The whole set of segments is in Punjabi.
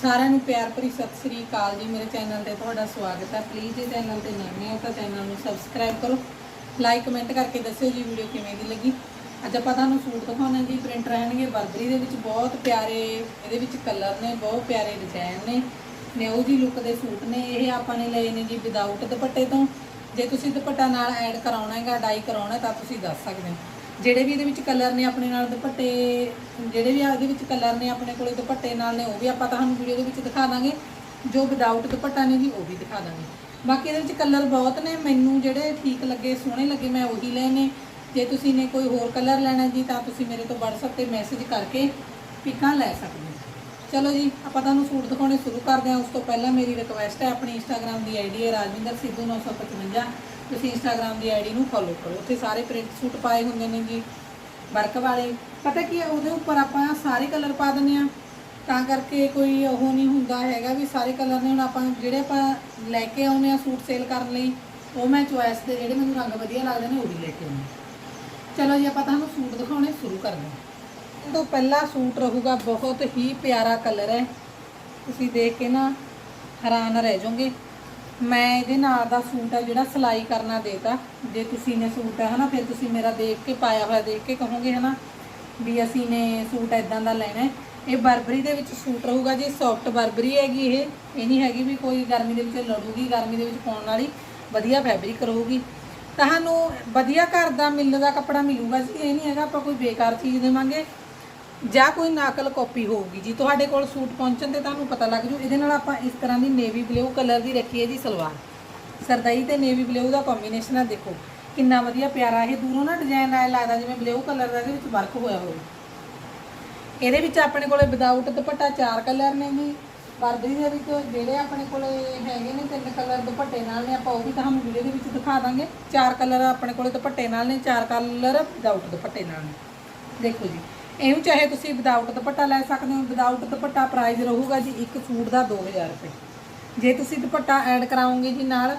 ਸਾਰਿਆਂ ਨੂੰ ਪਿਆਰ ਭਰੀ ਸਤਿ ਸ੍ਰੀ ਅਕਾਲ ਜੀ। ਮੇਰੇ ਚੈਨਲ ਤੇ ਤੁਹਾਡਾ ਸਵਾਗਤ ਹੈ। ਪਲੀਜ਼ ਜੇ ਚੈਨਲ ਤੇ ਨਵੇਂ ਹੋ ਤਾਂ ਚੈਨਲ ਨੂੰ ਸਬਸਕ੍ਰਾਈਬ ਕਰੋ। ਲਾਈਕ ਕਮੈਂਟ ਕਰਕੇ ਦੱਸਿਓ ਜੀ ਵੀਡੀਓ ਕਿਵੇਂ ਦੀ ਲੱਗੀ। ਅੱਜ ਆਪਾਂ ਤੁਹਾਨੂੰ ਸੂਟ ਦਿਖਾਉਣੇ ਜੀ। ਪ੍ਰਿੰਟ ਰਹਿਣਗੇ। ਬਰਬਰੀ ਦੇ ਵਿੱਚ ਬਹੁਤ ਪਿਆਰੇ, ਇਹਦੇ ਵਿੱਚ ਕਲਰ ਨੇ, ਬਹੁਤ ਪਿਆਰੇ ਡਿਜ਼ਾਈਨ ਨੇ। ਨਿਊ ਜੀ ਲੁੱਕ ਦੇ ਸੂਟ ਨੇ। ਇਹ ਆਪਾਂ ਨੇ ਲਏ ਨੇ ਜੀ ਵਿਦਆਊਟ ਦੁਪੱਟੇ ਤੋਂ। ਜੇ ਤੁਸੀਂ ਦੁਪੱਟਾ ਨਾਲ ਐਡ ਕਰਾਉਣਾ ਹੈਗਾ ਡਾਈ ਕਰਾਉਣਾ, ਤਾਂ ਤੁਸੀਂ ਦੱਸ ਸਕਦੇ ਹੋ। ਜਿਹੜੇ ਵੀ ਇਹਦੇ ਵਿੱਚ ਕਲਰ ਨੇ ਆਪਣੇ ਨਾਲ ਦੁਪੱਟੇ, ਜਿਹੜੇ ਵੀ ਇਹਦੇ ਵਿੱਚ ਕਲਰ ਨੇ ਆਪਣੇ ਕੋਲੇ ਦੁਪੱਟੇ ਨਾਲ ਨੇ, ਉਹ ਵੀ ਆਪਾਂ ਤੁਹਾਨੂੰ ਵੀਡੀਓ ਦੇ ਵਿੱਚ ਦਿਖਾ ਦਾਂਗੇ। ਜੋ ਵਿਦਆਊਟ ਦੁਪੱਟਾ ਨੇ ਜੀ, ਉਹ ਵੀ ਦਿਖਾ ਦਾਂਗੇ। ਬਾਕੀ ਇਹਦੇ ਵਿੱਚ ਕਲਰ ਬਹੁਤ ਨੇ, ਮੈਨੂੰ ਜਿਹੜੇ ਠੀਕ ਲੱਗੇ, ਸੋਹਣੇ ਲੱਗੇ, ਮੈਂ ਉਹੀ ਲਏ ਨੇ। ਜੇ ਤੁਸੀਂ ਨੇ ਕੋਈ ਹੋਰ ਕਲਰ ਲੈਣਾ ਜੀ, ਤਾਂ ਤੁਸੀਂ ਮੇਰੇ ਤੋਂ WhatsApp ਤੇ ਮੈਸੇਜ ਕਰਕੇ ਪਿਕਾਂ ਲੈ ਸਕਦੇ ਹੋ। ਚਲੋ ਜੀ, ਆਪਾਂ ਤੁਹਾਨੂੰ ਸੂਟ ਦਿਖਾਉਣੇ ਸ਼ੁਰੂ ਕਰਦੇ ਹਾਂ। ਉਸ ਤੋਂ ਪਹਿਲਾਂ ਮੇਰੀ ਰਿਕੁਐਸਟ ਹੈ, ਆਪਣੀ ਇੰਸਟਾਗ੍ਰam ਦੀ ਆਈਡੀ ਹੈ ਰਾਜਵਿੰਦਰ ਸਿੱਧੂ 955 ਤੁਸੀਂ ਇੰਸਟਾਗ੍ਰam ਦੀ ਆਈਡੀ ਨੂੰ ਫੋਲੋ ਕਰੋ। ਉੱਥੇ ਸਾਰੇ ਪ੍ਰਿੰਟ ਸੂਟ ਪਾਏ ਹੁੰਦੇ ਨੇ ਜੀ, ਵਰਕ ਵਾਲੇ। ਪਤਾ ਕੀ ਹੈ, ਉਹਦੇ ਉੱਪਰ ਆਪਾਂ ਸਾਰੇ ਕਲਰ ਪਾ ਦਿੰਦੇ ਆ ਤਾਂ ਕਰਕੇ ਕੋਈ ਉਹ ਨਹੀਂ ਹੁੰਦਾ ਹੈਗਾ ਵੀ ਸਾਰੇ ਕਲਰ ਨੇ ਹੁਣ ਆਪਾਂ ਜਿਹੜੇ ਆਪਾਂ ਲੈ ਕੇ ਆਉਨੇ ਆ ਸੂਟ ਸੇਲ ਕਰਨ ਲਈ, ਉਹ ਮੈਂ ਚੁਆਇਸ ਦੇ ਜਿਹੜੇ ਮੈਨੂੰ ਰੰਗ ਵਧੀਆ ਲੱਗਦੇ ਨੇ ਉਹ ਵੀ ਲੈ ਕੇ ਆਉਂਦੀ ਚਲੋ ਜੀ, ਆਪਾਂ ਤੁਹਾਨੂੰ ਸੂਟ ਦਿਖਾਉਣੇ ਸ਼ੁਰੂ ਕਰਦੇ ਹਾਂ। ਇਹ ਤੋਂ ਪਹਿਲਾ ਸੂਟ ਰਹੂਗਾ, ਬਹੁਤ ਹੀ ਪਿਆਰਾ ਕਲਰ ਹੈ। ਤੁਸੀਂ ਦੇਖ ਕੇ ਨਾ ਹੈਰਾਨ ਰਹਿ ਜਾਓਗੇ। ਮੈਂ ਇਹਦੇ ਨਾਲ ਦਾ ਸੂਟ ਹੈ ਜਿਹੜਾ ਸਿਲਾਈ ਕਰਨਾ ਦੇਤਾ। ਜੇ ਤੁਸੀਂ ਨੇ ਸੂਟ ਹੈ ਹਨਾ, ਫਿਰ ਤੁਸੀਂ ਮੇਰਾ ਦੇਖ ਕੇ ਪਾਇਆ ਹੋਇਆ ਦੇਖ ਕੇ ਕਹੋਗੇ, ਹਨਾ, ਵੀ ਅਸੀਂ ਨੇ ਸੂਟ ਇਦਾਂ ਦਾ ਲੈਣਾ ਇਹ ਬਰਬਰੀ ਦੇ ਵਿੱਚ ਸੂਟ ਰਹੂਗਾ, ਜੀ ਸੌਫਟ ਬਰਬਰੀ ਹੈਗੀ ਇਹ ਇਹ ਨਹੀਂ ਹੈਗੀ ਵੀ ਕੋਈ ਗਰਮੀ ਦੇ ਵਿੱਚ ਲੜੂਗੀ, ਗਰਮੀ ਦੇ ਵਿੱਚ ਪਾਉਣ ਵਾਲੀ, ਵਧੀਆ ਫੈਬਰਿਕ ਰਹੂਗੀ। ਤੁਹਾਨੂੰ ਵਧੀਆ ਘਰ ਦਾ ਮਿਲਣ ਦਾ ਕੱਪੜਾ ਮਿਲੂਗਾ ਜੀ, ਇਹ ਨਹੀਂ ਹੈਗਾ, ਆਪਾਂ ਕੋਈ ਬੇਕਾਰ ਚੀਜ਼ ਦੇਵਾਂਗੇ। ਜਾਂ ਕੋਈ ਨਕਲ ਕਾਪੀ ਹੋਊਗੀ ਜੀ, ਤੁਹਾਡੇ ਕੋਲ ਸੂਟ ਪਹੁੰਚਣ ਤੇ ਤੁਹਾਨੂੰ ਪਤਾ ਲੱਗ ਜੂ, ਇਹਦੇ ਨਾਲ ਆਪਾਂ ਇਸ ਤਰ੍ਹਾਂ ਦੀ ਨੇਵੀ ਬਲੂ ਕਲਰ ਦੀ ਰੱਖੀ ਹੈ ਜੀ ਸਲਵਾਰ। ਸਰਦਾਈ ਤੇ ਨੇਵੀ ਬਲੂ ਦਾ ਕੰਬੀਨੇਸ਼ਨ ਆ, ਦੇਖੋ, ਕਿੰਨਾ ਵਧੀਆ ਪਿਆਰਾ, ਇਹ ਦੂਰੋਂ ਨਾ ਡਿਜ਼ਾਈਨ ਆਇਆ, ਲੱਗਦਾ ਜਿਵੇਂ ਬਲੂ ਕਲਰ ਦਾ, ਇਹਦੇ ਵਿੱਚ ਵਰਕ ਹੋਇਆ ਹੋਵੇ। ਇਹਦੇ ਵਿੱਚ ਆਪਣੇ ਕੋਲੇ ਵਿਦਆਊਟ ਦੁਪੱਟਾ ਚਾਰ ਕਲਰ ਨੇ ਜੀ ਬਰਬਰੀ ਦੇ ਵਿੱਚ ਜਿਹੜੇ ਆਪਣੇ ਕੋਲੇ ਹੈਗੇ ਨੇ ਤਿੰਨ ਕਲਰ ਦੁਪੱਟੇ ਨਾਲ ਨੇ, ਆਪਾਂ ਉਹ ਵੀ ਤੁਹਾਨੂੰ ਵੀਡੀਓ ਦੇ ਵਿੱਚ ਦਿਖਾ ਦਾਂਗੇ। ਚਾਰ ਕਲਰ ਆਪਣੇ ਕੋਲੇ ਦੁਪੱਟੇ ਨਾਲ ਨੇ, ਚਾਰ ਕਲਰ ਵਿਦਆਊਟ ਦੁਪੱਟੇ ਨਾਲ ਨੇ। ਦੇਖੋ ਜੀ ਇਹਨੂੰ ਚਾਹੇ ਤੁਸੀਂ ਵਿਦਆਊਟ ਦੁਪੱਟਾ ਲੈ ਸਕਦੇ ਹੋ, ਵਿਦਆਊਟ ਦੁਪੱਟਾ ਪ੍ਰਾਈਸ ਰਹੂਗਾ ਜੀ ਇੱਕ ਸੂਟ ਦਾ 2000 ਰੁਪਏ। ਜੇ ਤੁਸੀਂ ਦੁਪੱਟਾ ਐਡ ਕਰਾਓਗੇ ਜੀ ਨਾਲ,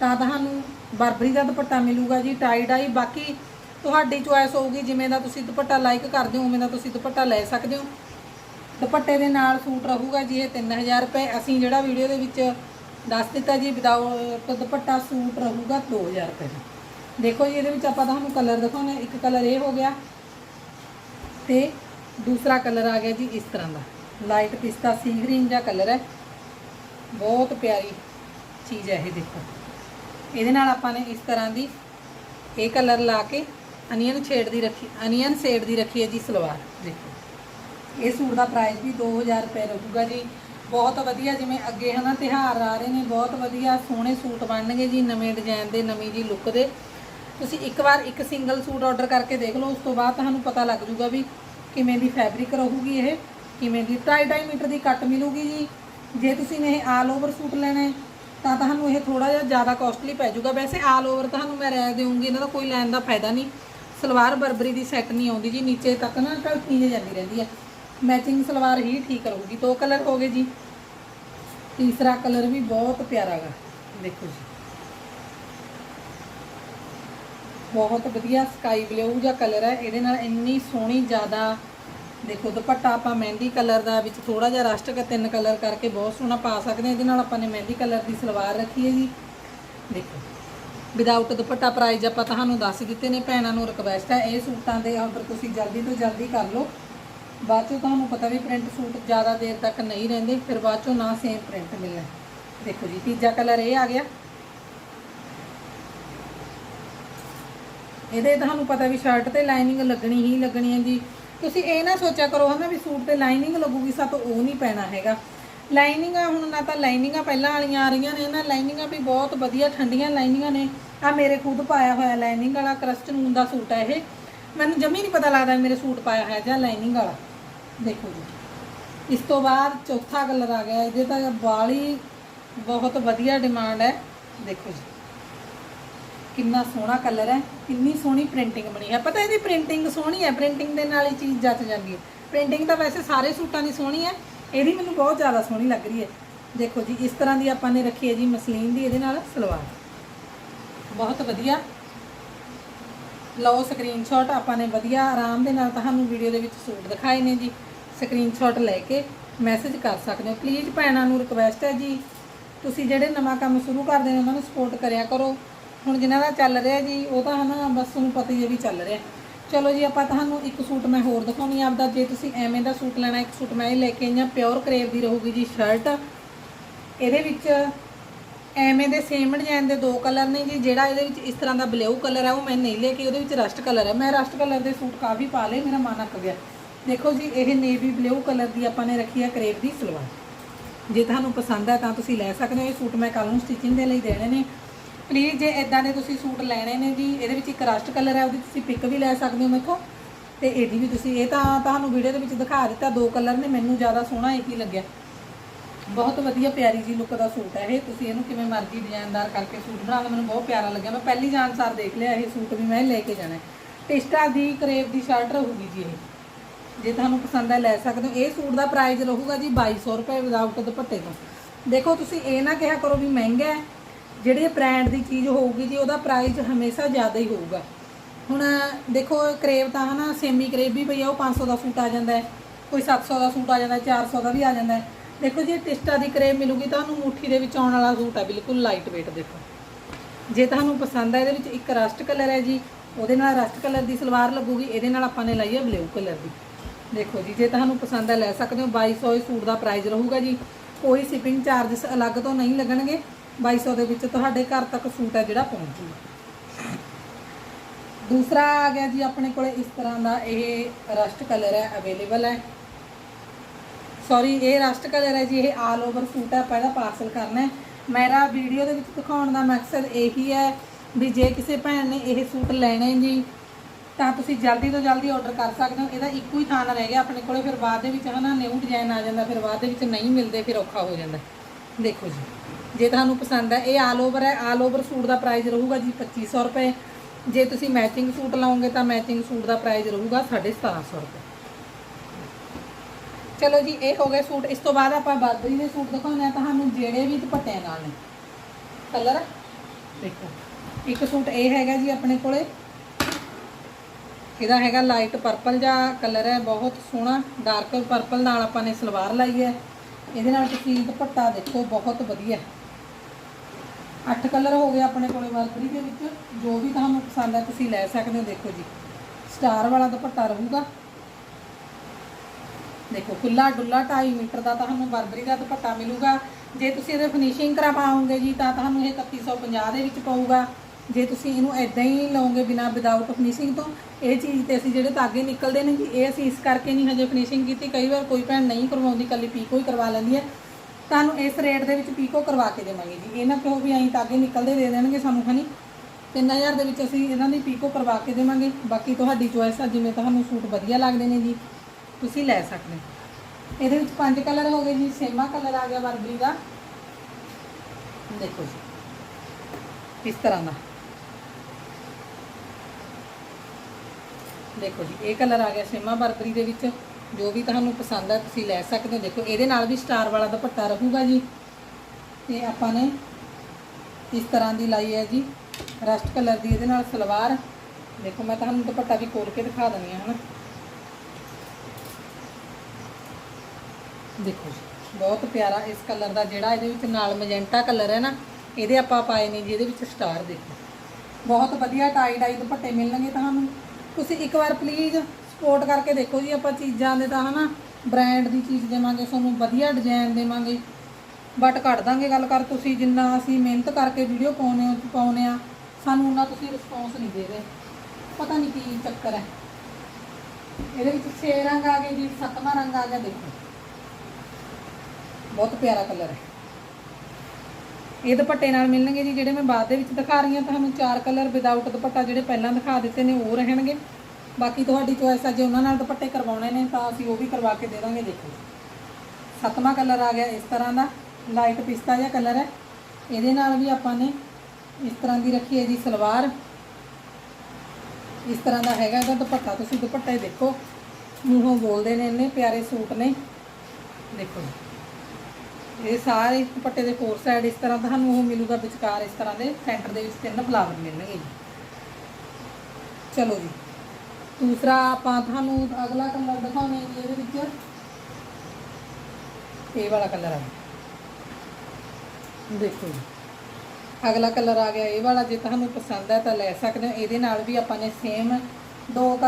ਤਾਂ ਤੁਹਾਨੂੰ ਬਰਬਰੀ ਦਾ ਦੁਪੱਟਾ ਮਿਲੂਗਾ ਜੀ ਟਾਈ ਡਾਈ ਬਾਕੀ ਤੁਹਾਡੀ ਚੁਆਇਸ ਹੋਊਗੀ ਜਿਵੇਂ ਦਾ ਤੁਸੀਂ ਦੁਪੱਟਾ ਲਾਈਕ ਕਰਦੇ ਹੋ, ਉਵੇਂ ਦਾ ਤੁਸੀਂ ਦੁਪੱਟਾ ਲੈ ਸਕਦੇ ਹੋ। ਦੁਪੱਟੇ ਦੇ ਨਾਲ ਸੂਟ ਰਹੂਗਾ ਜੀ ਇਹ 3000 ਰੁਪਏ। ਅਸੀਂ ਜਿਹੜਾ ਵੀਡੀਓ ਦੇ ਵਿੱਚ ਦੱਸ ਦਿੱਤਾ ਜੀ, ਵਿਦਆਊਟ ਦੁਪੱਟਾ ਸੂਟ ਰਹੂਗਾ 2000 ਰੁਪਏ। ਦਾ ਦੇਖੋ ਜੀ, ਇਹਦੇ ਵਿੱਚ ਆਪਾਂ ਤੁਹਾਨੂੰ ਕਲਰ ਦਿਖਾਉਣੇ ਇੱਕ ਕਲਰ ਇਹ ਹੋ ਗਿਆ ਤੇ ਦੂਸਰਾ ਕਲਰ ਆ ਗਿਆ ਜੀ ਇਸ ਤਰ੍ਹਾਂ ਦਾ। ਲਾਈਟ ਪਿਸਤਾ ਸੀ ਗ੍ਰੀਨ ਦਾ ਕਲਰ ਹੈ। ਬਹੁਤ ਪਿਆਰੀ ਚੀਜ਼ ਹੈ ਇਹ ਦੇਖੋ। ਇਹਦੇ ਨਾਲ ਆਪਾਂ ਨੇ ਇਸ ਤਰ੍ਹਾਂ ਦੀ ਇਹ ਕਲਰ ਲਾ ਕੇ ਅਨੀਅਨ ਸ਼ੇਡ ਦੀ ਰੱਖੀ, ਅਨੀਅਨ ਸ਼ੇਡ ਦੀ ਰੱਖੀ ਹੈ ਜੀ ਸਲਵਾਰ, ਦੇਖੋ। ਇਹ ਸੂਟ ਦਾ ਪ੍ਰਾਈਸ ਵੀ 2000 ਰੁਪਏ ਰਹੂਗਾ ਜੀ। ਬਹੁਤ ਵਧੀਆ ਜਿਵੇਂ ਅੱਗੇ ਹਨਾ ਤਿਹਾਰ ਆ ਰਹੇ ਨੇ, ਬਹੁਤ ਵਧੀਆ ਸੋਹਣੇ ਸੂਟ ਬਣਨਗੇ ਜੀ ਨਵੇਂ ਡਿਜ਼ਾਈਨ ਦੇ, ਨਵੀਂ ਜੀ ਲੁੱਕ ਦੇ। ਤੁਸੀਂ ਇੱਕ ਵਾਰ ਇੱਕ ਸਿੰਗਲ ਸੂਟ ਆਰਡਰ ਕਰਕੇ ਦੇਖ ਲਓ, ਉਸ ਤੋਂ ਬਾਅਦ ਤੁਹਾਨੂੰ ਪਤਾ ਲੱਗ ਜੂਗਾ ਵੀ ਕਿਵੇਂ ਦੀ ਫੈਬਰਿਕ ਰਹੂਗੀ ਇਹ? ਕਿਵੇਂ ਦੀ 2.5 ਮੀਟਰ ਦੀ ਕੱਟ ਮਿਲੂਗੀ ਜੀ? ਜੇ ਤੁਸੀਂ ਨੇ ਇਹ ਆਲ ਓਵਰ ਸੂਟ ਲੈਣਾ ਹੈ, ਤਾਂ ਤੁਹਾਨੂੰ ਇਹ ਥੋੜਾ ਜਿਹਾ ਜ਼ਿਆਦਾ ਕਾਸਟਲੀ ਪੈ ਜਾਊਗਾ। ਵੈਸੇ ਆਲ ਓਵਰ ਤੁਹਾਨੂੰ ਮੈਂ ਰਹਿ ਦੇਵਾਂਗੀ ਇਹਨਾਂ ਦਾ ਕੋਈ ਲੈਣ ਦਾ ਫਾਇਦਾ ਨਹੀਂ। ਸਲਵਾਰ ਬਰਬਰੀ ਦੀ ਸੈੱਟ ਨਹੀਂ ਆਉਂਦੀ ਜੀ, ਨੀਚੇ ਤੱਕ ਨਾ ਢਲਕੀ ਜਿਹੀ ਜਾਂਦੀ ਰਹਿੰਦੀ ਹੈ। ਮੈਚਿੰਗ ਸਲਵਾਰ ਹੀ ਠੀਕ ਰਹੂਗੀ। ਦੋ ਕਲਰ ਹੋ ਗਏ ਜੀ। ਤੀਸਰਾ ਕਲਰ ਵੀ ਬਹੁਤ ਪਿਆਰਾ ਗਾ। ਦੇਖੋ ਜੀ। ਬਹੁਤ ਵਧੀਆ ਸਕਾਈ ਬਲੂ ਜਿਹਾ ਕਲਰ ਹੈ। ਇਹਦੇ ਨਾਲ ਇੰਨੀ ਸੋਹਣੀ ਜ਼ਿਆਦਾ ਦੇਖੋ ਦੁਪੱਟਾ ਆਪਾਂ ਮਹਿੰਦੀ ਕਲਰ ਦਾ ਵਿੱਚ ਥੋੜਾ ਜਿਹਾ ਰਸਟ ਕੇ, ਤਿੰਨ ਕਲਰ ਕਰਕੇ ਬਹੁਤ ਸੋਹਣਾ ਪਾ ਸਕਦੇ ਹਾਂ। ਇਹਦੇ ਨਾਲ ਆਪਾਂ ਨੇ ਮਹਿੰਦੀ ਕਲਰ ਦੀ ਸਲਵਾਰ ਰੱਖੀ ਹੈ ਜੀ। ਦੇਖੋ ਵਿਦਆਊਟ ਦੁਪੱਟਾ ਪ੍ਰਾਈਜ਼ ਆਪਾਂ ਤੁਹਾਨੂੰ ਦੱਸ ਦਿੱਤੇ ਨੇ, ਭੈਣਾਂ ਨੂੰ ਰਿਕਵੈਸਟ ਹੈ ਇਹ ਸੂਟਾਂ ਦੇ ਆਰਡਰ ਤੁਸੀਂ ਜਲਦੀ ਤੋਂ ਜਲਦੀ ਕਰ ਲਓ। ਬਾਅਦ ਚੋਂ ਤੁਹਾਨੂੰ ਪਤਾ ਵੀ ਪ੍ਰਿੰਟ ਸੂਟ ਜ਼ਿਆਦਾ ਦੇਰ ਤੱਕ ਨਹੀਂ ਰਹਿੰਦੇ, ਫਿਰ ਬਾਅਦ ਚੋਂ ਨਾ ਸੇਮ ਪ੍ਰਿੰਟ ਮਿਲਣਾ। ਦੇਖੋ ਜੀ, ਤੀਜਾ ਕਲਰ ਇਹ ਆ ਗਿਆ। ਇਹਦੇ ਤੁਹਾਨੂੰ ਪਤਾ ਵੀ ਸ਼ਰਟ ਤੇ ਲਾਈਨਿੰਗ ਲੱਗਣੀ ਹੀ ਲੱਗਣੀ ਹੈ ਜੀ। ਤੁਸੀਂ ਇਹ ਨਾ ਸੋਚਿਆ ਕਰੋ ਹਨਾ ਵੀ ਸੂਟ ਤੇ ਲਾਈਨਿੰਗ ਲੱਗੂਗੀ ਸਾ ਤਾਂ ਉਹ ਨਹੀਂ ਪੈਣਾ ਹੈਗਾ। ਲਾਈਨਿੰਗਾਂ ਹੁਣ ਨਾ ਤਾਂ ਲਾਈਨਿੰਗਾਂ ਪਹਿਲਾਂ ਵਾਲੀਆਂ ਆ ਰਹੀਆਂ ਨੇ ਨਾ ਲਾਈਨਿੰਗਾਂ ਵੀ ਬਹੁਤ ਵਧੀਆ ਠੰਡੀਆਂ ਲਾਈਨਿੰਗਾਂ ਨੇ। ਆ ਮੇਰੇ ਖੁਦ ਪਾਇਆ ਹੋਇਆ ਲਾਈਨਿੰਗ ਵਾਲਾ ਕਰਸਟ ਨੂਨ ਦਾ ਸੂਟ ਹੈ ਇਹ। ਮੈਨੂੰ ਜਮੀ ਨਹੀਂ ਪਤਾ ਲੱਗਦਾ ਮੇਰੇ ਸੂਟ ਪਾਇਆ ਹੋਇਆ ਜਾਂ ਲਾਈਨਿੰਗ ਵਾਲਾ। ਦੇਖੋ ਜੀ। ਇਸ ਤੋਂ ਬਾਅਦ ਚੌਥਾ ਕਲਰ ਆ ਗਿਆ, ਇਹਦੇ ਤਾਂ ਵਾਲੀ ਬਹੁਤ ਵਧੀਆ ਡਿਮਾਂਡ ਹੈ। ਦੇਖੋ ਜੀ। ਕਿੰਨਾ ਸੋਹਣਾ ਕਲਰ ਹੈ, ਕਿੰਨੀ ਸੋਹਣੀ ਪ੍ਰਿੰਟਿੰਗ ਬਣੀ ਹੈ। ਪਤਾ ਇਹਦੀ ਪ੍ਰਿੰਟਿੰਗ ਸੋਹਣੀ ਹੈ ਪ੍ਰਿੰਟਿੰਗ ਦੇ ਨਾਲ ਹੀ ਚੀਜ਼ ਜੱਚ ਜਾਂਦੀ ਹੈ। ਪ੍ਰਿੰਟਿੰਗ ਤਾਂ ਵੈਸੇ ਸਾਰੇ ਸੂਟਾਂ ਦੀ ਸੋਹਣੀ ਹੈ, ਇਹਦੀ ਮੈਨੂੰ ਬਹੁਤ ਜ਼ਿਆਦਾ ਸੋਹਣੀ ਲੱਗ ਰਹੀ ਹੈ। ਦੇਖੋ ਜੀ, ਇਸ ਤਰ੍ਹਾਂ ਦੀ ਆਪਾਂ ਨੇ ਰੱਖੀ ਹੈ ਜੀ ਮਸਲੀਨ ਦੀ, ਇਹਦੇ ਨਾਲ ਸਲਵਾਰ। ਬਹੁਤ ਵਧੀਆ। ਲਓ ਸਕਰੀਨਸ਼ਾਟ ਆਪਾਂ ਨੇ ਵਧੀਆ ਆਰਾਮ ਦੇ ਨਾਲ ਤੁਹਾਨੂੰ ਵੀਡੀਓ ਦੇ ਵਿੱਚ ਸੂਟ ਦਿਖਾਏ ਨੇ ਜੀ। ਸਕਰੀਨਸ਼ਾਟ ਲੈ ਕੇ ਮੈਸੇਜ ਕਰ ਸਕਦੇ ਹੋ। ਪਲੀਜ਼ ਭੈਣਾਂ ਨੂੰ ਰਿਕਵੈਸਟ ਹੈ ਜੀ, ਤੁਸੀਂ ਜਿਹੜੇ ਨਵਾਂ ਕੰਮ ਸ਼ੁਰੂ ਕਰਦੇ ਨੇ, ਉਹਨਾਂ ਨੂੰ ਸਪੋਰਟ ਕਰਿਆ ਕਰੋ। ਹੁਣ ਜਿਨ੍ਹਾਂ ਦਾ ਚੱਲ ਰਿਹਾ ਜੀ, ਉਹ ਤਾਂ ਹਨਾ, ਬਸ ਤੁਹਾਨੂੰ ਪਤਾ ਹੀ ਹੈ ਵੀ ਚੱਲ ਰਿਹਾ। ਚਲੋ ਜੀ, ਆਪਾਂ ਤੁਹਾਨੂੰ ਇੱਕ ਸੂਟ ਮੈਂ ਹੋਰ ਦਿਖਾਉਣੀ ਆ ਆਪਦਾ। ਜੇ ਤੁਸੀਂ ਐਵੇਂ ਦਾ ਸੂਟ ਲੈਣਾ, ਇੱਕ ਸੂਟ ਮੈਂ ਇਹ ਲੈ ਕੇ ਆਈ ਪਿਓਰ ਕਰੇਵ ਦੀ ਰਹੂਗੀ ਜੀ ਸ਼ਰਟ ਇਹਦੇ ਵਿੱਚ ਐਵੇਂ ਦੇ ਸੇਮ ਡਿਜ਼ਾਈਨ ਦੇ ਦੋ ਕਲਰ ਨੇ ਜੀ, ਜਿਹੜਾ ਇਹਦੇ ਵਿੱਚ ਇਸ ਤਰ੍ਹਾਂ ਦਾ ਬਲੂ ਕਲਰ ਹੈ ਉਹ ਮੈਂ ਨਹੀਂ ਲੈ ਕੇ ਉਹਦੇ ਵਿੱਚ ਰਸਟ ਕਲਰ ਹੈ ਮੈਂ ਰਸਟ ਕਲਰ ਦੇ ਸੂਟ ਕਾਫੀ ਪਾ ਲਏ, ਮੇਰਾ ਮਨ ਅੱਕ ਗਿਆ। ਦੇਖੋ ਜੀ, ਇਹ ਨੇਵੀ ਬਲੂ ਕਲਰ ਦੀ ਆਪਾਂ ਨੇ ਰੱਖੀ ਹੈ ਕਰੇਪ ਦੀ ਸਲਵਾਰ। ਜੇ ਤੁਹਾਨੂੰ ਪਸੰਦ ਹੈ ਤਾਂ ਤੁਸੀਂ ਲੈ ਸਕਦੇ ਹੋ। ਇਹ ਸੂਟ ਮੈਂ ਕੱਲ ਨੂੰ ਸਟਿਚਿੰਗ ਦੇ ਲਈ ਦੇਣੇ ਨੇ। ਪਲੀਜ਼ ਜੇ ਇਦਾਂ ਦੇ ਤੁਸੀਂ ਸੂਟ ਲੈਣੇ ਨੇ ਜੀ, ਇਹਦੇ ਵਿੱਚ ਇੱਕ ਰਸਟ ਕਲਰ ਹੈ, ਉਹਦੀ ਤੁਸੀਂ ਪਿਕ ਵੀ ਲੈ ਸਕਦੇ ਹੋ ਮੇਥੋਂ। ਤੇ ਇਹਦੀ ਵੀ ਤੁਸੀਂ, ਇਹ ਤਾਂ ਤੁਹਾਨੂੰ ਵੀਡੀਓ ਦੇ ਵਿੱਚ ਦਿਖਾ ਦਿੱਤਾ, ਦੋ ਕਲਰ ਨੇ, ਮੈਨੂੰ ਜ਼ਿਆਦਾ ਸੋਹਣਾ ਇਹ ਹੀ ਲੱਗਿਆ। ਬਹੁਤ ਵਧੀਆ ਪਿਆਰੀ ਜੀ ਲੁੱਕ ਦਾ ਸੂਟ ਹੈ ਇਹ, ਤੁਸੀਂ ਇਹਨੂੰ ਕਿਵੇਂ ਮਰਜ਼ੀ ਡਿਜ਼ਾਈਨਦਾਰ ਕਰਕੇ ਸੂਟ ਬਣਾ ਲਓ, ਮੈਨੂੰ ਬਹੁਤ ਪਿਆਰਾ ਲੱਗਿਆ। ਮੈਂ ਪਹਿਲੀ ਜਾਣਸਾਰ ਦੇਖ ਲਿਆ ਇਹ ਸੂਟ ਵੀ, ਮੈਂ ਲੈ ਕੇ ਜਾਣਾ ਟਿਸਟਾ ਦੀ ਕਰੇਬ ਦੀ ਸ਼ਰਟ ਰਹੂਗੀ ਜੀ ਇਹ। ਜੇ ਤੁਹਾਨੂੰ ਪਸੰਦ ਹੈ, ਲੈ ਸਕਦੇ ਹੋ। ਇਹ ਸੂਟ ਦਾ ਪ੍ਰਾਈਸ ਰਹੂਗਾ ਜੀ 2200 ਰੁਪਏ ਵਿਦਆਊਟ ਦੁਪੱਟੇ ਤੋਂ। ਦੇਖੋ, ਤੁਸੀਂ ਇਹ ਨਾ ਕਿਹਾ ਕਰੋ ਵੀ ਮਹਿੰਗਾ ਹੈ। ਜਿਹੜੀ ਬ੍ਰਾਂਡ ਦੀ ਚੀਜ਼ ਹੋਊਗੀ ਜੀ, ਉਹਦਾ ਪ੍ਰਾਈਸ ਹਮੇਸ਼ਾ ਜ਼ਿਆਦਾ ਹੀ ਹੋਊਗਾ। ਹੁਣ ਦੇਖੋ ਕਰੇਬ ਤਾਂ ਹਨਾ ਸੇਮੀ ਕਰੇਬ ਵੀ ਪਈ ਆ, ਉਹ 500 ਦਾ ਸੂਟ ਆ ਜਾਂਦਾ ਹੈ, ਕੋਈ 700 ਦਾ ਸੂਟ ਆ ਜਾਂਦਾ ਹੈ 400 ਦਾ ਵੀ ਆ ਜਾਂਦਾ ਦੇਖੋ ਜੀ ਟਿਸਟਾ ਦੀ ਕਰੇਬ ਮਿਲੂਗੀ, ਤੁਹਾਨੂੰ ਮੁੱਠੀ ਦੇ ਵਿੱਚ ਆਉਣ ਵਾਲਾ ਸੂਟ ਹੈ, ਬਿਲਕੁਲ ਲਾਈਟ weight ਦੇਖੋ। ਜੇ ਤੁਹਾਨੂੰ ਪਸੰਦ ਹੈ, ਇਹਦੇ ਵਿੱਚ ਇੱਕ ਰਸਟ ਕਲਰ ਹੈ ਜੀ, ਉਹਦੇ ਨਾਲ ਰਸਟ ਕਲਰ ਦੀ ਸਲਵਾਰ ਲੱਗੂਗੀ, ਇਹਦੇ ਨਾਲ ਆਪਾਂ ਨੇ ਲਈ ਹੈ ਬਲੂ ਕਲਰ ਦੀ। ਦੇਖੋ ਜੀ, ਜੇ ਤੁਹਾਨੂੰ ਪਸੰਦ ਹੈ, ਲੈ ਸਕਦੇ ਹੋ 2200 ਇਸ ਸੂਟ ਦਾ ਪ੍ਰਾਈਸ ਰਹੂਗਾ ਜੀ। ਕੋਈ ਸ਼ਿਪਿੰਗ ਚਾਰजेस ਅਲੱਗ ਤੋਂ ਨਹੀਂ ਲੱਗਣਗੇ। 2200 ਦੇ ਵਿੱਚ ਤੁਹਾਡੇ ਘਰ ਤੱਕ ਸੂਟ ਹੈ ਜਿਹੜਾ ਪਹੁੰਚ ਜੂਗਾ ਦੂਸਰਾ ਆ ਗਿਆ ਜੀ ਆਪਣੇ ਕੋਲੇ, ਇਸ ਤਰ੍ਹਾਂ ਦਾ ਇਹ ਰਸਟ ਕਲਰ ਹੈ ਅਵੇਲੇਬਲ ਹੈ। ਸੌਰੀ ਇਹ ਰਸਟ ਕਲਰ ਹੈ ਜੀ, ਇਹ ਆਲ ਓਵਰ ਸੂਟ ਹੈ, ਆਪਾਂ ਇਹਦਾ ਪਾਰਸਲ ਕਰਨਾ ਹੈ। ਮੇਰਾ ਵੀਡੀਓ ਦੇ ਵਿੱਚ ਦਿਖਾਉਣ ਦਾ ਮਕਸਦ ਇਹੀ ਹੈ ਵੀ ਜੇ ਕਿਸੇ ਭੈਣ ਨੇ ਇਹ ਸੂਟ ਲੈਣੇ ਜੀ, ਤਾਂ ਤੁਸੀਂ ਜਲਦੀ ਤੋਂ ਜਲਦੀ ਆਰਡਰ ਕਰ ਸਕਦੇ ਹੋ। ਇਹਦਾ ਇੱਕੋ ਹੀ ਥਾਂ ਰਹਿ ਗਿਆ ਆਪਣੇ ਕੋਲੇ, ਫਿਰ ਬਾਅਦ ਦੇ ਵਿੱਚ ਹਨਾ ਨਿਊ ਡਿਜ਼ਾਈਨ ਆ ਜਾਂਦਾ, ਫਿਰ ਬਾਅਦ ਦੇ ਵਿੱਚ ਨਹੀਂ ਮਿਲਦੇ, ਫਿਰ ਔਖਾ ਹੋ ਜਾਂਦਾ। ਦੇਖੋ ਜੀ, ਜੇ ਤੁਹਾਨੂੰ ਪਸੰਦ ਹੈ, ਇਹ ਆਲ ਓਵਰ ਹੈ ਆਲ ਓਵਰ ਸੂਟ ਦਾ ਪ੍ਰਾਈਸ ਰਹੂਗਾ ਜੀ 2500 ਰੁਪਏ। ਜੇ ਤੁਸੀਂ ਮੈਚਿੰਗ ਸੂਟ ਲਾਓਗੇ ਤਾਂ ਮੈਚਿੰਗ ਸੂਟ ਦਾ ਪ੍ਰਾਈਸ ਰਹੂਗਾ 1750 ਰੁਪਏ। ਚਲੋ ਜੀ, ਇਹ ਹੋ ਗਏ ਸੂਟ। ਇਸ ਤੋਂ ਬਾਅਦ ਆਪਾਂ ਬਾਦਰੀ ਦੇ ਸੂਟ ਦਿਖਾਉਂਦੇ ਆ ਤੁਹਾਨੂੰ ਜਿਹੜੇ ਵੀ ਦੁਪੱਟਿਆਂ ਨਾਲ ਨੇ। ਕਲਰ ਦੇਖੋ, ਇੱਕ ਸੂਟ ਇਹ ਹੈਗਾ ਜੀ ਆਪਣੇ ਕੋਲੇ। ਇਹਦਾ ਹੈਗਾ ਲਾਈਟ ਪਰਪਲ ਜਾਂ ਕਲਰ ਹੈ, ਬਹੁਤ ਸੋਹਣਾ ਡਾਰਕ ਪਰਪਲ ਨਾਲ ਆਪਾਂ ਨੇ ਸਲਵਾਰ ਲਾਈ ਹੈ। ਇਹਦੇ ਨਾਲ ਤੁਸੀਂ ਦੁਪੱਟਾ ਦੇਖੋ, ਬਹੁਤ ਵਧੀਆ। ਅੱਠ ਕਲਰ ਹੋ ਗਏ ਆਪਣੇ ਕੋਲੇ ਵਰਕਰੀ ਦੇ ਵਿੱਚ। ਜੋ ਵੀ ਤੁਹਾਨੂੰ ਪਸੰਦ ਹੈ ਤੁਸੀਂ ਲੈ ਸਕਦੇ ਹੋ, ਦੇਖੋ ਜੀ। ਸਟਾਰ ਵਾਲਾ ਦੁਪੱਟਾ ਰਹੂਗਾ। ਦੇਖੋ ਖੁੱਲਾ ਡੁੱਲਾ 2.5 ਮੀਟਰ ਦਾ ਤੁਹਾਨੂੰ ਬਰਬਰੀ ਦਾ ਦੁਪੱਟਾ ਮਿਲੂਗਾ। ਜੇ ਤੁਸੀਂ ਇਹਦੇ ਫਿਨਿਸ਼ਿੰਗ ਕਰਵਾਓਗੇ ਜੀ, ਤਾਂ ਤੁਹਾਨੂੰ ਇਹ 3150 ਦੇ ਵਿੱਚ ਪਊਗਾ। ਜੇ ਤੁਸੀਂ ਇਹਨੂੰ ਐਦਾਂ ਹੀ ਲਓਗੇ ਬਿਨਾ ਵਿਦਆਊਟ ਫਿਨਿਸ਼ਿੰਗ ਤੋਂ, ਇਹ ਚੀਜ਼ ਤੇ ਅਸੀਂ ਜਿਹੜੇ ਧਾਗੇ ਨਿਕਲਦੇ ਨੇ ਜੀ, ਇਹ ਅਸੀਂ ਇਸ ਕਰਕੇ ਨਹੀਂ ਹਜੇ ਫਿਨਿਸ਼ਿੰਗ ਕੀਤੀ। ਕਈ ਵਾਰ ਕੋਈ ਭੈਣ ਨਹੀਂ ਕਰਵਾਉਂਦੀ ਕੱਲੀ ਪੀਕੋ ਹੀ ਕਰਵਾ ਲੈਂਦੀ ਹੈ। ਤੁਹਾਨੂੰ ਇਸ ਰੇਟ ਦੇ ਵਿੱਚ ਪੀਕੋ ਕਰਵਾ ਕੇ ਦੇਵਾਂਗੇ ਜੀ। ਇਹ ਨਾ ਕਹੋ ਵੀ ਅਸੀਂ ਧਾਗੇ ਨਿਕਲਦੇ ਦੇ ਦੇਣਗੇ ਸਾਨੂੰ ਖਣੀ 3000 ਦੇ ਵਿੱਚ ਅਸੀਂ ਇਹਨਾਂ ਦੀ ਪੀਕੋ ਕਰਵਾ ਕੇ ਦੇਵਾਂਗੇ। ਬਾਕੀ ਤੁਹਾਡੀ ਚੋਇਸ ਆ, ਜਿਵੇਂ ਤੁਹਾਨੂੰ ਸੂਟ ਵਧੀਆ ਲੱਗਦੇ ਨੇ ਜੀ, ਤੁਸੀਂ ਲੈ ਸਕਦੇ ਇਹਦੇ ਵਿੱਚ ਪੰਜ ਕਲਰ ਹੋ ਗਏ ਜੀ, ਸੇਮਾ ਕਲਰ ਆ ਗਿਆ ਵਰਬਰੀ ਦਾ। ਦੇਖੋ ਜੀ, ਇਸ ਤਰ੍ਹਾਂ ਦਾ। ਦੇਖੋ ਜੀ, ਇਹ ਕਲਰ ਆ ਗਿਆ ਸੇਮਾ ਬਰਬਰੀ ਦੇ ਵਿੱਚ। ਜੋ ਵੀ ਤੁਹਾਨੂੰ ਪਸੰਦ ਹੈ ਤੁਸੀਂ ਲੈ ਸਕਦੇ ਹੋ। ਦੇਖੋ, ਇਹਦੇ ਨਾਲ ਵੀ ਸਟਾਰ ਵਾਲਾ ਦੁਪੱਟਾ ਰਹੂਗਾ ਜੀ। ਤੇ ਆਪਾਂ ਨੇ ਇਸ ਤਰ੍ਹਾਂ ਦੀ ਲਾਈ ਹੈ ਜੀ, ਰਸਟ ਕਲਰ ਦੀ ਇਹਦੇ ਨਾਲ ਸਲਵਾਰ। ਦੇਖੋ, ਮੈਂ ਤੁਹਾਨੂੰ ਦੁਪੱਟਾ ਵੀ ਖੋਲ ਕੇ ਦਿਖਾ ਦਿੰਦੀ ਹਾਂ, ਹਨਾ। ਦੇਖੋ ਜੀ, ਬਹੁਤ ਪਿਆਰਾ ਇਸ ਕਲਰ ਦਾ ਜਿਹੜਾ ਇਹਦੇ ਵਿੱਚ ਨਾਲ ਮੈਜੈਂਟਾ ਕਲਰ ਹੈ ਨਾ, ਇਹਦੇ ਆਪਾਂ ਪਾਏ ਨੇ ਜੀ, ਇਹਦੇ ਵਿੱਚ ਸਟਾਰ ਦੇਖੋ। ਬਹੁਤ ਵਧੀਆ ਟਾਈ ਡਾਈ ਦੁਪੱਟੇ ਮਿਲਣਗੇ ਤੁਹਾਨੂੰ। ਤੁਸੀਂ ਇੱਕ ਵਾਰ ਪਲੀਜ਼ ਸਪੋਰਟ ਕਰਕੇ ਦੇਖੋ ਜੀ, ਆਪਾਂ ਚੀਜ਼ਾਂ ਦੇ ਤਾਂ ਹਨਾ ਬ੍ਰਾਂਡ ਦੀ ਚੀਜ਼ ਦੇਵਾਂਗੇ, ਤੁਹਾਨੂੰ ਵਧੀਆ ਡਿਜ਼ਾਈਨ ਦੇਵਾਂਗੇ। ਬਟ ਕੱਢ ਦਾਂਗੇ ਗੱਲ ਕਰ ਤੁਸੀਂ, ਜਿੰਨਾ ਅਸੀਂ ਮਿਹਨਤ ਕਰਕੇ ਵੀਡੀਓ ਪਾਉਨੇ ਹੋ, ਪਾਉਨੇ ਆ, ਸਾਨੂੰ ਉਹਨਾਂ ਤੁਸੀਂ ਰਿਸਪੌਂਸ ਨਹੀਂ ਦੇ ਰਹੇ। ਪਤਾ ਨਹੀਂ ਕੀ ਚੱਕਰ ਹੈ। ਇਹਦੇ ਵਿੱਚ ਛੇ ਰੰਗ ਆ ਗਏ ਜੀ, ਸੱਤਵਾਂ ਰੰਗ ਆ ਗਿਆ, ਦੇਖੋ। ਬਹੁਤ ਪਿਆਰਾ ਕਲਰ ਹੈ। ਇਹ ਦੁਪੱਟੇ ਨਾਲ ਮਿਲਣਗੇ ਜੀ, ਜਿਹੜੇ ਮੈਂ ਬਾਅਦ ਦੇ ਵਿੱਚ ਦਿਖਾ ਰਹੀ ਹਾਂ। ਤੁਹਾਨੂੰ ਚਾਰ ਕਲਰ ਵਿਦਆਊਟ ਦੁਪੱਟਾ ਜਿਹੜੇ ਪਹਿਲਾਂ ਦਿਖਾ ਦਿੱਤੇ ਨੇ, ਉਹ ਰਹਿਣਗੇ। ਬਾਕੀ ਤੁਹਾਡੀ ਚੋਇਸ ਹੈ ਜੇ ਉਹਨਾਂ ਨਾਲ ਦੁਪੱਟੇ ਕਰਵਾਉਣੇ ਨੇ, ਤਾਂ ਅਸੀਂ ਉਹ ਵੀ ਕਰਵਾ ਕੇ ਦੇ ਦਾਂਗੇ, ਦੇਖੋ ਸੱਤਵਾਂ ਕਲਰ ਆ ਗਿਆ ਇਸ ਤਰ੍ਹਾਂ ਦਾ ਲਾਈਟ ਪਿਸਤਾ ਜਿਹਾ ਕਲਰ ਹੈ। ਇਹਦੇ ਨਾਲ ਵੀ ਆਪਾਂ ਨੇ ਇਸ ਤਰ੍ਹਾਂ ਦੀ ਰੱਖੀ ਹੈ ਜੀ ਸਲਵਾਰ। ਇਸ ਤਰ੍ਹਾਂ ਦਾ ਹੈਗਾ ਇਹਦਾ ਦੁਪੱਟਾ, ਤੁਸੀਂ ਦੁਪੱਟਾ ਦੇਖੋ। ਮੂੰਹੋਂ ਬੋਲਦੇ ਨੇ ਇੰਨੇ ਪਿਆਰੇ ਸੂਟ ਨੇ। ਦੇਖੋ ਜੀ। ਇਹ ਸਾਰੇ ਦੁਪੱਟੇ ਦੇ ਫੋਰ ਸਾਈਡ ਇਸ ਤਰ੍ਹਾਂ ਤੁਹਾਨੂੰ ਉਹ ਮਿਲੂਗਾ ਵਿਚਕਾਰ ਇਸ ਤਰ੍ਹਾਂ ਦੇ ਸੈਂਟਰ ਦੇ ਵਿੱਚ ਤਿੰਨ ਫਲਾਵਰ ਮਿਲਣਗੇ ਜੀ। ਚਲੋ ਜੀ। ਦੂਸਰਾ ਆਪਾਂ ਤੁਹਾਨੂੰ ਅਗਲਾ ਕਲਰ ਦਿਖਾਉਣੇ ਜੀ ਇਹਦੇ ਵਿੱਚ। ਇਹ ਵਾਲਾ ਕਲਰ ਆ ਗਿਆ। ਦੇਖੋ ਜੀ। ਅਗਲਾ ਕਲਰ ਆ ਗਿਆ, ਇਹ ਵਾਲਾ ਜੇ ਤੁਹਾਨੂੰ ਪਸੰਦ ਹੈ ਤਾਂ ਲੈ ਸਕਦੇ ਹੋ। ਇਹਦੇ ਨਾਲ ਵੀ ਆਪਾਂ ਨੇ ਸੇਮ ਦੋ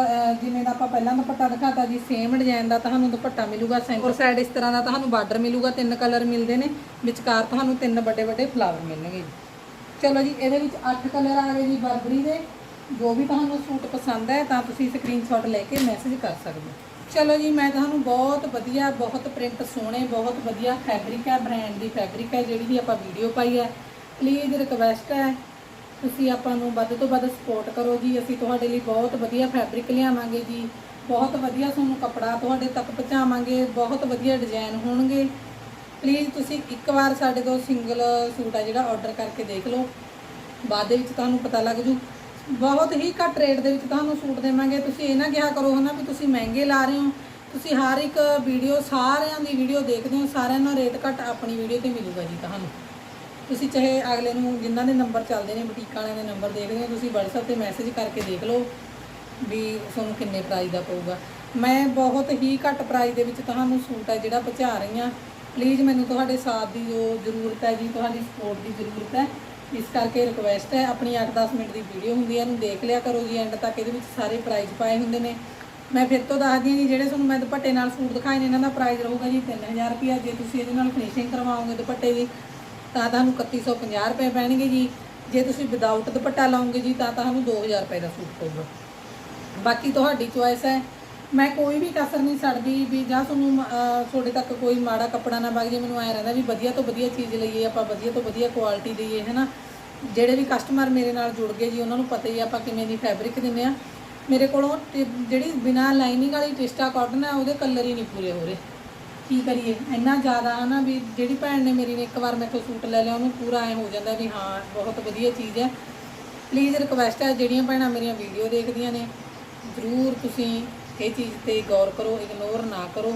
ਜਿਵੇਂ ਦਾ ਆਪਾਂ ਪਹਿਲਾਂ ਦੁਪੱਟਾ ਦਿਖਾਤਾ ਜੀ ਸੇਮ ਡਿਜ਼ਾਈਨ ਦਾ ਤੁਹਾਨੂੰ ਦੁਪੱਟਾ ਮਿਲੂਗਾ ਸੈਂਟਰ ਸਾਈਡ ਇਸ ਤਰ੍ਹਾਂ ਦਾ ਤੁਹਾਨੂੰ ਬਾਰਡਰ ਮਿਲੂਗਾ ਤਿੰਨ ਕਲਰ ਮਿਲਦੇ ਨੇ ਵਿਚਕਾਰ ਤੁਹਾਨੂੰ ਤਿੰਨ ਵੱਡੇ ਵੱਡੇ ਫਲਾਵਰ ਮਿਲਣਗੇ ਜੀ। ਚਲੋ ਜੀ ਇਹਦੇ ਵਿੱਚ 8 ਕਲਰ ਆ ਗਏ ਜੀ ਬਰਬਰੀ ਦੇ। ਜੋ ਵੀ ਤੁਹਾਨੂੰ ਸੂਟ ਪਸੰਦ ਹੈ ਤਾਂ ਤੁਸੀਂ ਸਕਰੀਨਸ਼ਾਟ ਲੈ ਕੇ ਮੈਸੇਜ ਕਰ ਸਕਦੇ ਹੋ। ਚਲੋ ਜੀ ਮੈਂ ਤੁਹਾਨੂੰ ਬਹੁਤ ਵਧੀਆ ਬਹੁਤ ਪ੍ਰਿੰਟ ਸੋਹਣੇ ਬਹੁਤ ਵਧੀਆ ਫੈਬਰਿਕ ਹੈ ਬ੍ਰਾਂਡ ਦੀ ਫੈਬਰਿਕ ਹੈ ਜਿਹੜੀ ਦੀ ਆਪਾਂ ਵੀਡੀਓ ਪਾਈ ਹੈ। ਪਲੀਜ਼ ਰਿਕਵੈਸਟ ਹੈ ਤੁਸੀਂ ਆਪਾਂ ਨੂੰ ਵੱਧ ਤੋਂ ਵੱਧ ਸਪੋਰਟ ਕਰੋ ਜੀ। ਅਸੀਂ ਤੁਹਾਡੇ ਲਈ ਬਹੁਤ ਵਧੀਆ ਫੈਬਰਿਕ ਲਿਆਵਾਂਗੇ ਜੀ। ਬਹੁਤ ਵਧੀਆ ਤੁਹਾਨੂੰ ਕੱਪੜਾ ਤੁਹਾਡੇ ਤੱਕ ਪਹੁੰਚਾਵਾਂਗੇ। ਬਹੁਤ ਵਧੀਆ ਡਿਜ਼ਾਈਨ ਹੋਣਗੇ। ਪਲੀਜ਼ ਤੁਸੀਂ ਇੱਕ ਵਾਰ ਸਾਡੇ ਤੋਂ ਸਿੰਗਲ ਸੂਟ ਆ ਜਿਹੜਾ ਆਰਡਰ ਕਰਕੇ ਦੇਖ ਲਓ। ਬਾਅਦ ਦੇ ਵਿੱਚ ਤੁਹਾਨੂੰ ਪਤਾ ਲੱਗ ਜੂ। ਬਹੁਤ ਹੀ ਘੱਟ ਰੇਟ ਦੇ ਵਿੱਚ ਤੁਹਾਨੂੰ ਸੂਟ ਦੇਵਾਂਗੇ। ਤੁਸੀਂ ਇਹ ਨਾ ਕਿਹਾ ਕਰੋ ਹਨਾ ਵੀ ਤੁਸੀਂ ਮਹਿੰਗੇ ਲਾ ਰਹੇ ਹੋ। ਤੁਸੀਂ ਹਰ ਇੱਕ ਵੀਡੀਓ ਸਾਰਿਆਂ ਦੀ ਵੀਡੀਓ ਦੇਖਦੇ ਹੋ। ਸਾਰਿਆਂ ਦਾ ਰੇਟ ਘੱਟ ਆਪਣੀ ਵੀਡੀਓ ਤੇ ਮਿਲੂਗਾ ਜੀ ਤੁਹਾਨੂੰ। ਤੁਸੀਂ ਚਾਹੇ ਅਗਲੇ ਨੂੰ ਜਿਨ੍ਹਾਂ ਦੇ ਨੰਬਰ ਚੱਲਦੇ ਨੇ, ਬੁਟੀਕ ਵਾਲਿਆਂ ਦੇ ਨੰਬਰ ਦੇਖਦੇ ਹੋ ਤੁਸੀਂ WhatsApp ਤੇ ਮੈਸੇਜ ਕਰਕੇ ਦੇਖ ਲਓ ਵੀ ਤੁਹਾਨੂੰ ਕਿੰਨੇ ਪ੍ਰਾਈਸ ਦਾ ਪਊਗਾ। ਮੈਂ ਬਹੁਤ ਹੀ ਘੱਟ ਪ੍ਰਾਈਸ ਦੇ ਵਿੱਚ ਤੁਹਾਨੂੰ ਸੂਟ ਹੈ ਜਿਹੜਾ ਪਹੁੰਚਾ ਰਹੀ ਹਾਂ। ਪਲੀਜ਼ ਮੈਨੂੰ ਤੁਹਾਡੇ ਸਾਥ ਦੀ ਜੋ ਜ਼ਰੂਰਤ ਹੈ ਜੀ, ਤੁਹਾਡੀ ਸਪੋਰਟ ਦੀ ਜ਼ਰੂਰਤ ਹੈ। ਇਸ ਕਰਕੇ ਰਿਕੁਐਸਟ ਹੈ, ਆਪਣੀ 8-10 ਮਿੰਟ ਦੀ ਵੀਡੀਓ ਹੁੰਦੀ ਹੈ, ਇਹਨੂੰ ਦੇਖ ਲਿਆ ਕਰੋ ਜੀ ਐਂਡ ਤੱਕ ਇਹਦੇ ਵਿੱਚ ਸਾਰੇ ਪ੍ਰਾਈਸ ਪਾਏ ਹੁੰਦੇ ਨੇ। ਮੈਂ ਫਿਰ ਤੋਂ ਦੱਸਦੀ ਹਾਂ ਜੀ, ਜਿਹੜੇ ਤੁਹਾਨੂੰ ਮੈਂ ਦੁਪੱਟੇ ਨਾਲ ਸੂਟ ਦਿਖਾਏ ਨੇ, ਇਹਨਾਂ ਦਾ ਪ੍ਰਾਈਸ ਰਹੂਗਾ ਜੀ 3000 ਰੁਪਇਆ। ਜੇ ਤੁਸੀਂ ਇਹਦੇ ਨਾਲ ਫਿਨਿਸ਼ਿੰਗ ਕਰਵਾਓਗੇ ਦੁਪੱਟੇ ਦੀ ਤਾਂ ਤੁਹਾਨੂੰ 3150 ਰੁਪਏ ਪੈਣਗੇ ਜੀ। ਜੇ ਤੁਸੀਂ ਵਿਦਆਊਟ ਦੁਪੱਟਾ ਲਾਓਗੇ ਜੀ, ਤਾਂ ਤੁਹਾਨੂੰ 2000 ਰੁਪਏ ਦਾ ਸੂਟ ਪਊਗਾ। ਬਾਕੀ ਤੁਹਾਡੀ ਚੁਆਇਸ ਹੈ। ਮੈਂ ਕੋਈ ਵੀ ਕਸਰ ਨਹੀਂ ਛੱਡਦੀ ਵੀ ਜਾਂ ਤੁਹਾਨੂੰ ਤੁਹਾਡੇ ਤੱਕ ਕੋਈ ਮਾੜਾ ਕੱਪੜਾ ਨਾ ਵਗ ਜੇ ਮੈਨੂੰ ਐ ਰਹਿੰਦਾ ਵੀ ਵਧੀਆ ਤੋਂ ਵਧੀਆ ਚੀਜ਼ ਲਈਏ, ਆਪਾਂ ਵਧੀਆ ਤੋਂ ਵਧੀਆ ਕੁਆਲਿਟੀ ਦਈਏ, ਹੈਨਾ। ਜਿਹੜੇ ਵੀ ਕਸਟਮਰ ਮੇਰੇ ਨਾਲ ਜੁੜ ਗਏ ਜੀ, ਉਹਨਾਂ ਨੂੰ ਪਤਾ ਹੀ ਆ, ਆਪਾਂ ਕਿਵੇਂ ਦੀ ਫੈਬਰਿਕ ਦਿੰਦੇ ਆ। ਮੇਰੇ ਕੋਲੋਂ ਟਿ- ਜਿਹੜੀ ਬਿਨਾ ਲਾਈਨਿੰਗ ਵਾਲੀ ਟਿਸਟਾ ਕਾਟਨ ਹੈ, ਉਹਦੇ ਕਲਰ ਹੀ ਨਹੀਂ ਪੂਰੇ ਹੋ ਰਹੇ। ਕੀ ਕਰੀਏ? ਇੰਨਾ ਜ਼ਿਆਦਾ ਹਨਾ ਵੀ ਜਿਹੜੀ ਭੈਣ ਨੇ ਮੇਰੀ ਨੇ ਇੱਕ ਵਾਰ ਮੇਰੇ ਤੋਂ ਸੂਟ ਲੈ ਲਿਆ, ਉਹਨੂੰ ਪੂਰਾ ਐ ਹੋ ਜਾਂਦਾ ਵੀ ਹਾਂ, ਬਹੁਤ ਵਧੀਆ ਚੀਜ਼ ਹੈ। ਪਲੀਜ਼ ਰਿਕਵੈਸਟ ਹੈ, ਜਿਹੜੀਆਂ ਭੈਣਾਂ ਮੇਰੀਆਂ ਵੀਡੀਓ ਦੇਖਦੀਆਂ ਨੇ, ਜ਼ਰੂਰ ਤੁਸੀਂ ਇਹ ਚੀਜ਼ ਤੇ ਗੌਰ ਕਰੋ ਇਗਨੋਰ ਨਾ ਕਰੋ।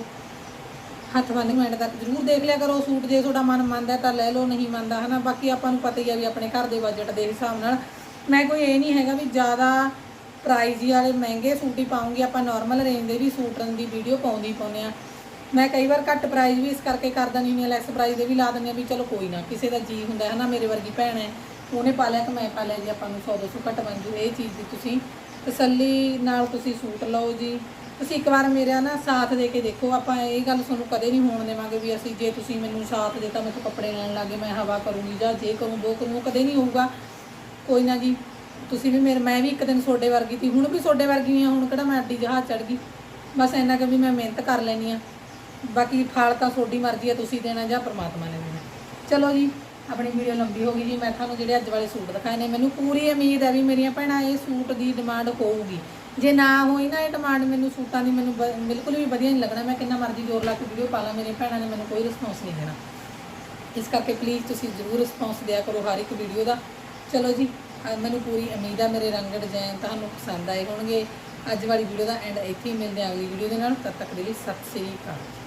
ਹੱਥ ਬੰਨ ਮਿੰਟ ਤੱਕ ਜ਼ਰੂਰ ਦੇਖ ਲਿਆ ਕਰੋ, ਸੂਟ ਜੇ ਤੁਹਾਡਾ ਮਨ ਮੰਨਦਾ ਤਾਂ ਲੈ ਲਓ, ਨਹੀਂ ਮੰਨਦਾ ਹਨਾ, ਬਾਕੀ ਆਪਾਂ ਨੂੰ ਪਤਾ ਹੀ ਆ ਵੀ ਆਪਣੇ ਘਰ ਦੇ ਬਜਟ ਦੇ ਹਿਸਾਬ ਨਾਲ। ਮੈਂ ਕੋਈ ਇਹ ਨਹੀਂ ਹੈਗਾ ਵੀ ਜ਼ਿਆਦਾ ਪ੍ਰਾਈਜ਼ ਵਾਲੇ ਮਹਿੰਗੇ ਸੂਟ ਹੀ ਪਾਉਂਗੀ, ਆਪਾਂ ਨਾਰਮਲ ਰੇਂਜ ਦੇ ਵੀ ਸੂਟਾਂ ਦੀ ਵੀਡੀਓ ਪਾਉਂਦੀ ਪਾਉਂਦੇ ਆ ਮੈਂ ਕਈ ਵਾਰ ਘੱਟ ਪ੍ਰਾਈਜ਼ ਵੀ ਇਸ ਕਰਕੇ ਕਰ ਦਿੰਦੀ ਹਾਂ ਲੈਸ ਪ੍ਰਾਈਜ਼ ਦੇ ਵੀ ਲਾ ਦਿੰਦੀ ਹਾਂ ਵੀ ਚਲੋ ਕੋਈ ਨਾ, ਕਿਸੇ ਦਾ ਜੀ ਹੁੰਦਾ ਹੈ ਨਾ, ਮੇਰੇ ਵਰਗੀ ਭੈਣ ਹੈ, ਉਹਨੇ ਪਾ ਲਿਆ ਤਾਂ ਮੈਂ ਪਾ ਲਿਆ ਜੀ, ਆਪਾਂ ਨੂੰ 100 200 ਘੱਟ ਬਣ ਜੂ, ਇਹ ਚੀਜ਼ ਦੀ ਤੁਸੀਂ ਤਸੱਲੀ ਨਾਲ ਤੁਸੀਂ ਸੂਟ ਲਓ ਜੀ। ਤੁਸੀਂ ਇੱਕ ਵਾਰ ਮੇਰਾ ਨਾ ਸਾਥ ਦੇ ਕੇ ਦੇਖੋ, ਆਪਾਂ ਇਹ ਗੱਲ ਤੁਹਾਨੂੰ ਕਦੇ ਨਹੀਂ ਹੋਣ ਦੇਵਾਂਗੇ ਵੀ ਅਸੀਂ, ਜੇ ਤੁਸੀਂ ਮੈਨੂੰ ਸਾਥ ਦਿੱਤਾ ਮੈਂ ਕੱਪੜੇ ਲੈਣ ਲੱਗੇ, ਮੈਂ ਹਵਾ ਕਰੂੰਗੀ ਜਾਂ ਜੇ ਕਰੂੰ ਉਹ ਕਰੂੰ ਕਦੇ ਨਹੀਂ ਹੋਊਗਾ। ਕੋਈ ਨਾ ਜੀ, ਤੁਸੀਂ ਵੀ ਮੇਰੇ, ਮੈਂ ਵੀ ਇੱਕ ਦਿਨ ਤੁਹਾਡੇ ਵਰਗੀ ਸੀ, ਹੁਣ ਵੀ ਤੁਹਾਡੇ ਵਰਗੀ ਹਾਂ ਹੁਣ ਕਿਹੜਾ ਮੈਂ ਅੱਡੀ ਜਹਾਜ਼ ਚੜ ਗਈ। ਬਸ ਇੰਨਾ ਕਿ ਵੀ ਮੈਂ ਮਿਹਨਤ ਕਰ ਲੈਣੀ ਆ ਬਾਕੀ ਫਲ ਤਾਂ ਤੁਹਾਡੀ ਮਰਜ਼ੀ ਹੈ, ਤੁਸੀਂ ਦੇਣਾ ਜਾਂ ਪਰਮਾਤਮਾ ਨੇ ਦੇਣਾ। ਚਲੋ ਜੀ, ਆਪਣੀ ਵੀਡੀਓ ਲੰਬੀ ਹੋ ਗਈ ਜੀ, ਮੈਂ ਤੁਹਾਨੂੰ ਜਿਹੜੇ ਅੱਜ ਵਾਲੇ ਸੂਟ ਦਿਖਾਏ ਨੇ, ਮੈਨੂੰ ਪੂਰੀ ਉਮੀਦ ਹੈ ਵੀ ਮੇਰੀਆਂ ਭੈਣਾਂ ਇਹ ਸੂਟ ਦੀ ਡਿਮਾਂਡ ਹੋਊਗੀ। ਜੇ ਨਾ ਹੋਈ ਨਾ ਇਹ ਡਿਮਾਂਡ ਮੈਨੂੰ ਸੂਟਾਂ ਦੀ ਮੈਨੂੰ ਬ- ਬਿਲਕੁਲ ਵੀ ਵਧੀਆ ਨਹੀਂ ਲੱਗਣਾ, ਮੈਂ ਕਿੰਨਾ ਮਰਜ਼ੀ ਜ਼ੋਰ ਲਾ ਕੇ ਵੀਡੀਓ ਪਾ ਲਾਂ, ਮੇਰੀਆਂ ਭੈਣਾਂ ਨੇ ਮੈਨੂੰ ਕੋਈ ਰਿਸਪੌਂਸ ਨਹੀਂ ਦੇਣਾ। ਇਸ ਕਰਕੇ ਪਲੀਜ਼ ਤੁਸੀਂ ਜ਼ਰੂਰ ਰਿਸਪੌਂਸ ਦਿਆ ਕਰੋ ਹਰ ਇੱਕ ਵੀਡੀਓ ਦਾ। ਚਲੋ ਜੀ ਮੈਨੂੰ ਪੂਰੀ ਉਮੀਦ ਆ ਮੇਰੇ ਰੰਗ ਡਿਜ਼ਾਈਨ ਤੁਹਾਨੂੰ ਪਸੰਦ ਆਏ ਹੋਣਗੇ। ਅੱਜ ਵਾਲੀ ਵੀਡੀਓ ਦਾ ਐਂਡ ਇੱਥੇ ਹੀ ਮਿਲਦੇ ਹਾਂ ਅਗਲੀ ਵੀਡੀਓ ਦੇ ਨਾਲ, ਤਦ ਤੱਕ ਦੇ ਲਈ ਸਤਿ ਸ੍ਰੀ ਅਕਾਲ।